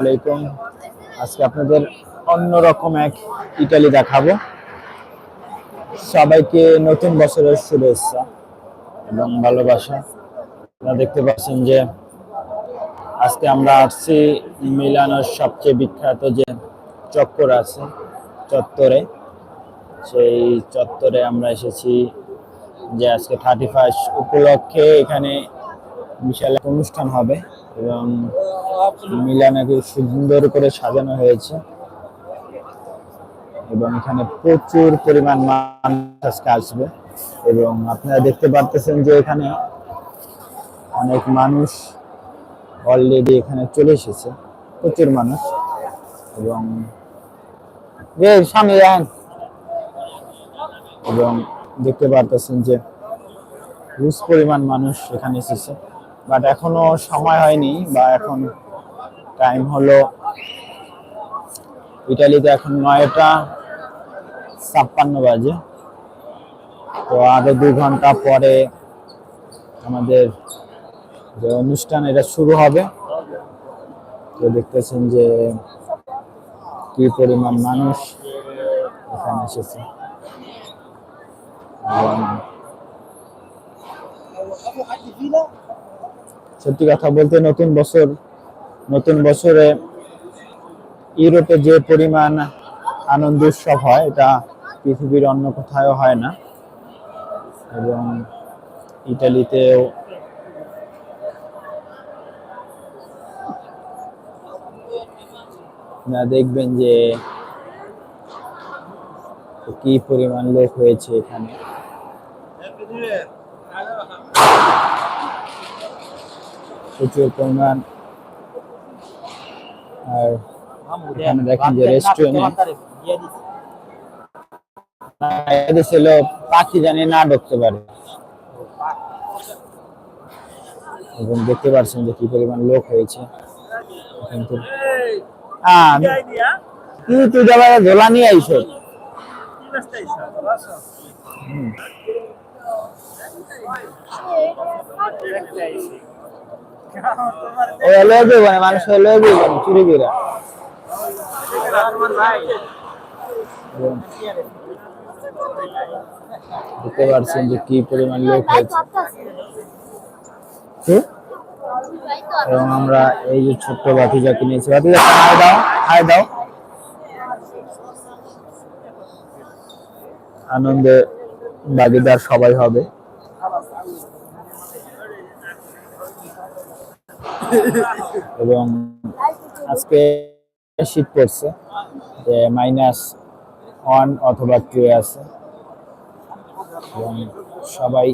আলাইকুম। আজকে আপনাদের অন্যরকম এক ইটালি দেখাবো। সবাইকে নতুন বছরের শুভেচ্ছা এবং ভালোবাসা। আপনারা দেখতে পাচ্ছেন যে আজকে আমরা আসছি মিলানোর সবচেয়ে বিখ্যাত যে চক্কর আছে, চত্বরে। সেই চত্বরে আমরা এসেছি যে আজকে থার্টি ফার্স্ট উপলক্ষে এখানে বিশাল এক অনুষ্ঠান হবে এবং মিলানাকে সুন্দর করে সাজানো হয়েছে। এবং এখানে প্রচুর পরিমাণ মানুষ আজকে আসবে এবং আপনারা দেখতে পারতেছেন যে এখানে অনেক মানুষ অলরেডি এখানে চলে এসেছে, প্রচুর মানুষ এবং সামনে যান। এবং দেখতে পারতেছেন যে পরিমাণ মানুষ এখানে এসেছে। বাট এখনও সময় হয়নি বা এখন টাইম হলো ইটালিতে এখন নয়টা ছাপ্পান্ন বাজে। তো আরও দু ঘণ্টা পরে আমাদের যে অনুষ্ঠান, এটা শুরু হবে। তো দেখতেছেন যে কি পরিমাণ মানুষ এখানে এসেছে। এবং সত্যি কথা বলতে নতুন বছর, নতুন বছরে ইউরোপে যে পরিমাণ আনন্দ উৎসব হয়, এটা পৃথিবীর অন্য কোথাও হয় না। এবং ইটালিতেও না দেখবেন যে কি পরিমাণ লোক হয়েছে এখানে। প্রচুর পরিমাণ আর এখানে দেখেন যে রেস্টুরেন্টে ছিল পাখি জানি না ঢুকতে পারে এবং দেখতে পাচ্ছেন যে কি পরিমাণ লোক হয়েছে কিন্তু হ্যাঁ তুই যাবা ঝোলা নিয়ে আইছো হুম। মানে হয়েছে। এবং আমরা এই যে ছোট্ট বাতিজাকে নিয়েছি বাতিজা হাই দাও হাই দাও। আনন্দে বাগিদার সবাই হবে। এবং আজকে শীত পড়ছে যে মাইনাস ওয়ান অথবা টু আছে। এবং সবাই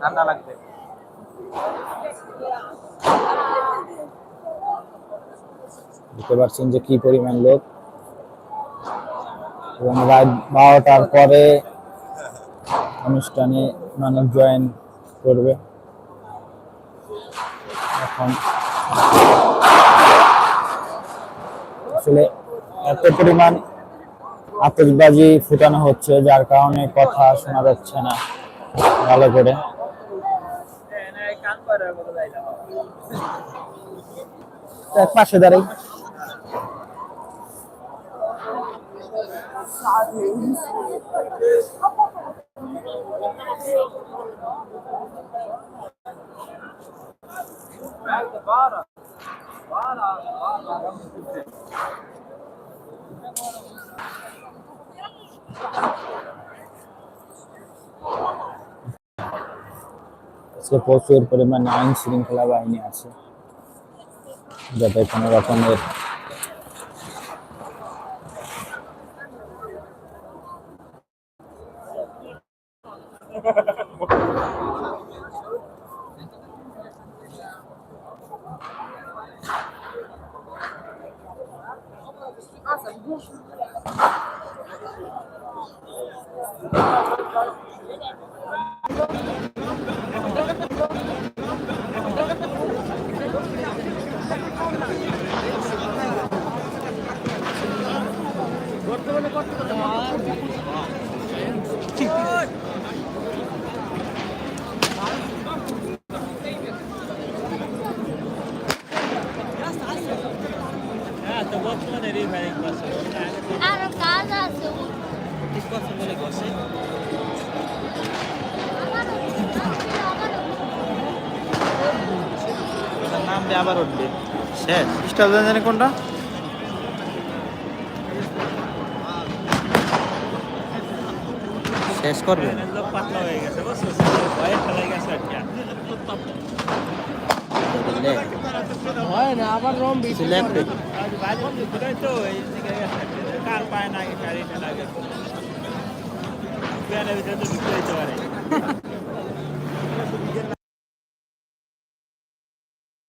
ঠান্ডা লাগবে। বুঝতে পারছেন যে কি পরিমাণ লোক? এবং রাত বারোটার পরে অনুষ্ঠানে মানুষ জয়েন করবে। এখন আসলে এত পরিমাণ আতশবাজি ফুটানো হচ্ছে, যার কারণে কথা শোনা যাচ্ছে না ভালো করে। এক পাশে দাঁড়াই। Bara. Bara. Bara. আজকে প্রচুর পরিমাণে আইন শৃঙ্খলা বাহিনী আছে যাতে কোনো রকমের বর্তমানে কত? আরও কাজ আছে। নাম দিয়ে আবার উঠবে। শেষ। স্টাফ জানি কোনটা? শেষ করবে। হয় না আবার রম কিছু লেখবে কার পায় না গাড়িটা লাগে